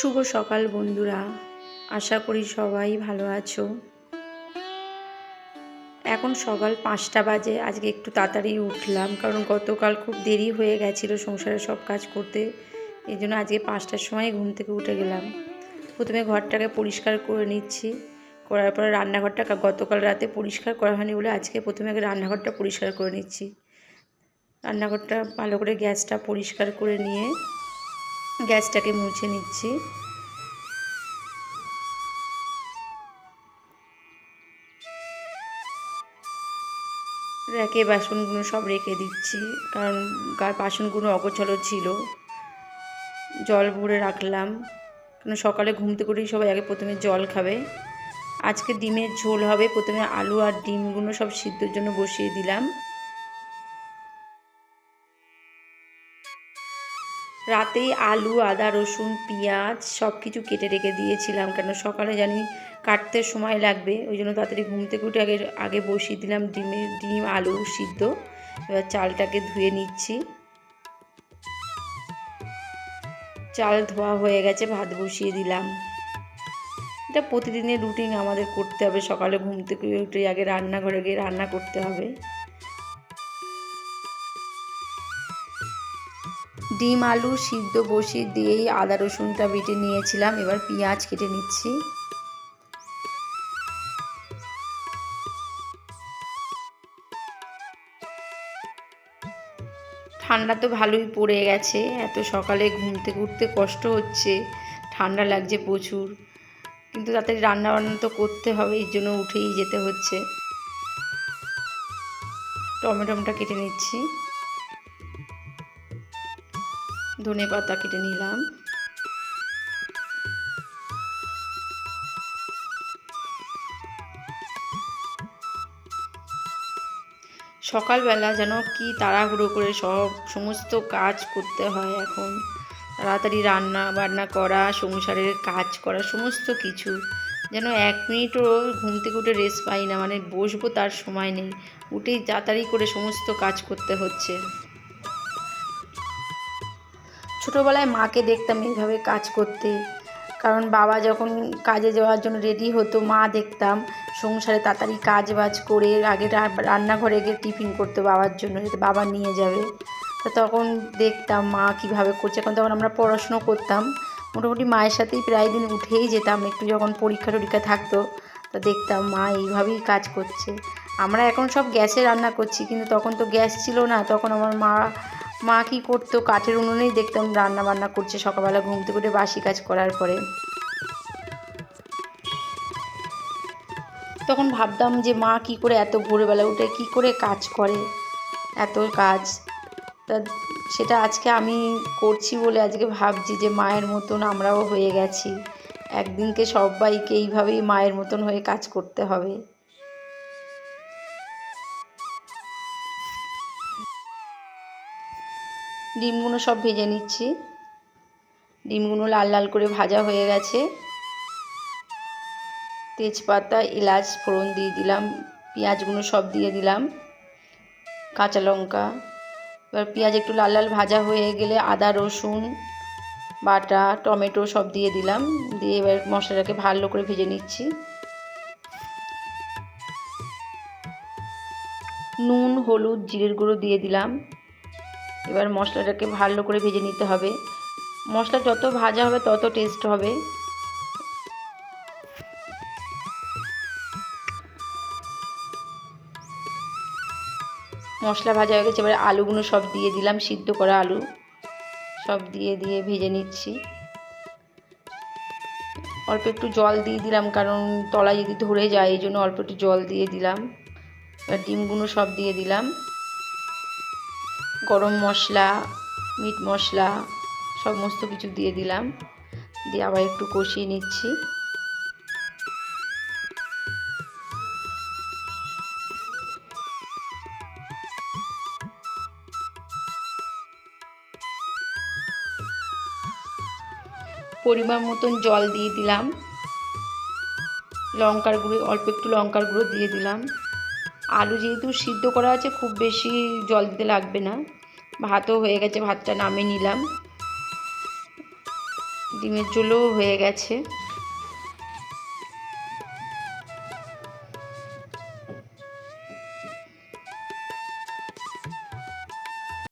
শুভ সকাল বন্ধুরা। আশা করি সবাই ভালো আছো। এখন সকাল পাঁচটা বাজে, আজকে একটু তাড়াতাড়ি উঠলাম, কারণ গতকাল খুব দেরি হয়ে গেছিল সংসারে সব কাজ করতে, এই জন্য আজকে পাঁচটার সময় ঘুম থেকে উঠে গেলাম। প্রথমে ঘরটাকে পরিষ্কার করে নিচ্ছি, করার পরে রান্নাঘরটা গতকাল রাতে পরিষ্কার করা হয়নি বলে আজকে প্রথমে রান্নাঘরটা পরিষ্কার করে নিচ্ছি। রান্নাঘরটা ভালো করে গ্যাসটা পরিষ্কার করে নিয়ে গ্যাসটাকে মুছে নিচ্ছি। র্যাকে বাসনগুলো সব রেখে দিচ্ছি, কারণ বাসনগুলো অগোছলো ছিল। জল ভরে রাখলাম কারণ সকালে ঘুম থেকে উঠেই সবাই আগে প্রথমে জল খাবে। আজকে ডিমের ঝোল হবে, প্রথমে আলু আর ডিমগুলো সব সিদ্ধর জন্য বসিয়ে দিলাম। রাতেই আলু, আদা, রসুন, পেঁয়াজ সব কিছু কেটে রেখে দিয়েছিলাম কেন সকালে জানি কাটতে সময় লাগবে। ওই জন্য তাড়াতাড়ি ঘুম থেকে উঠে আগে আগে বসিয়ে দিলাম ডিমের ডিম, আলু সিদ্ধ। এবার চালটাকে ধুয়ে নিচ্ছি। চাল ধোয়া হয়ে গেছে, ভাত বসিয়ে দিলাম। এটা প্রতিদিনের রুটিন আমাদের করতে হবে। সকালে ঘুম থেকে উঠে আগে রান্নাঘরে গিয়ে রান্না করতে হবে। ডিম, আলু সিদ্ধ বসিয়ে দিয়েই আদা রসুনটা বেটে নিয়েছিলাম। এবার পেঁয়াজ কেটে নিচ্ছি। ঠান্ডা তো ভালোই পড়ে গেছে। এত সকালে ঘুম থেকে উঠতে কষ্ট হচ্ছে। ঠান্ডা লাগছে প্রচুর। কিন্তু তাড়াতাড়ি রান্না বান্না তো করতে হবে এই জন্য উঠেই যেতে হচ্ছে। টমেটোমটা কেটে নিচ্ছি। ধনে পাতা কেটে নিলাম। সকালবেলা যেন কি তাড়াহুড়ো করে সব সমস্ত কাজ করতে হয় এখন। তাড়াতাড়ি রান্না বান্না করা, সংসারের কাজ করা, সমস্ত কিছু। যেন এক মিনিটও ঘুম থেকে উঠে রেস্ট পাই না মানে বসবো তার সময় নেই। উঠেই তাড়াতাড়ি করে সমস্ত কাজ করতে হচ্ছে। ছোটোবেলায় মাকে দেখতাম এইভাবে কাজ করতে। কারণ বাবা যখন কাজে যাওয়ার জন্য রেডি হতো, মা দেখতাম সংসারে তাড়াতাড়ি কাজ বাজ করে আগে রান্নাঘরে গিয়ে টিফিন করতো বাবার জন্য, যাতে বাবা নিয়ে যাবে। তো তখন দেখতাম মা কীভাবে করছে। কারণ তখন আমরা পড়াশুনো করতাম। মোটামুটি মায়ের সাথেই প্রায় দিন উঠেই যেতাম। একটু যখন পরীক্ষা টরীক্ষা থাকতো, তো দেখতাম মা এইভাবেই কাজ করছে। আমরা এখন সব গ্যাসে রান্না করছি, কিন্তু তখন তো গ্যাস ছিল না। তখন আমার মা মা কী করতো, কাঠের উনুনেই দেখতাম রান্না বান্না করছে সকালবেলা, ঘুম থেকে উঠে বাসি কাজ করার পরে। তখন ভাবতাম যে মা কি করে এত ভোরবেলা উঠে, কি করে কাজ করে, এত কাজ। তা সেটা আজকে আমি করছি বলে আজকে ভাবছি যে মায়ের মতন আমরাও হয়ে গেছি। একদিনকে সবাইকে এইভাবেই মায়ের মতন হয়ে কাজ করতে হবে। ডিমগুলো সব ভেজে নিচ্ছি। ডিমগুলো লাল লাল করে ভাজা হয়ে গেছে। তেজপাতা, এলাচ, ফোড়ন দিয়ে দিলাম, পেঁয়াজগুলো সব দিয়ে দিলাম, কাঁচা লঙ্কা। এবার পেঁয়াজ একটু লাল লাল ভাজা হয়ে গেলে আদা, রসুন, বাটা, টমেটো সব দিয়ে দিলাম। দিয়ে এবার মশলাটাকে ভালো করে ভেজে নিচ্ছি। নুন, হলুদ, জিরের গুঁড়ো দিয়ে দিলাম। এবার মশলাটাকে ভালো করে ভেজে নিতে হবে। মশলা যত ভাজা হবে, তত টেস্ট হবে। মশলা ভাজা হয়ে গেছে, এবার আলুগুলো সব দিয়ে দিলাম, সিদ্ধ করা আলু। সব দিয়ে দিয়ে ভেজে নিচ্ছি। অল্প একটু জল দিয়ে দিলাম, কারণ তলায় যদি ধরে যায়, এই জন্য অল্প একটু জল দিয়ে দিলাম। ডিমগুলো সব দিয়ে দিলাম। গরম মশলা, মিট মশলা, সমস্ত কিছু দিয়ে দিলাম। দিয়ে আবার একটু কষিয়ে নিচ্ছি। পরিমাণ মতন জল দিয়ে দিলাম। লঙ্কার গুঁড়ো, অল্প একটু লঙ্কার গুঁড়ো দিয়ে দিলাম। আলু যেহেতু সিদ্ধ করা আছে, খুব বেশি জল দিতে লাগবে না। ভাতও হয়ে গেছে ভাতটা নামিয়ে নিলাম। ডিমের ঝোলও হয়ে গেছে।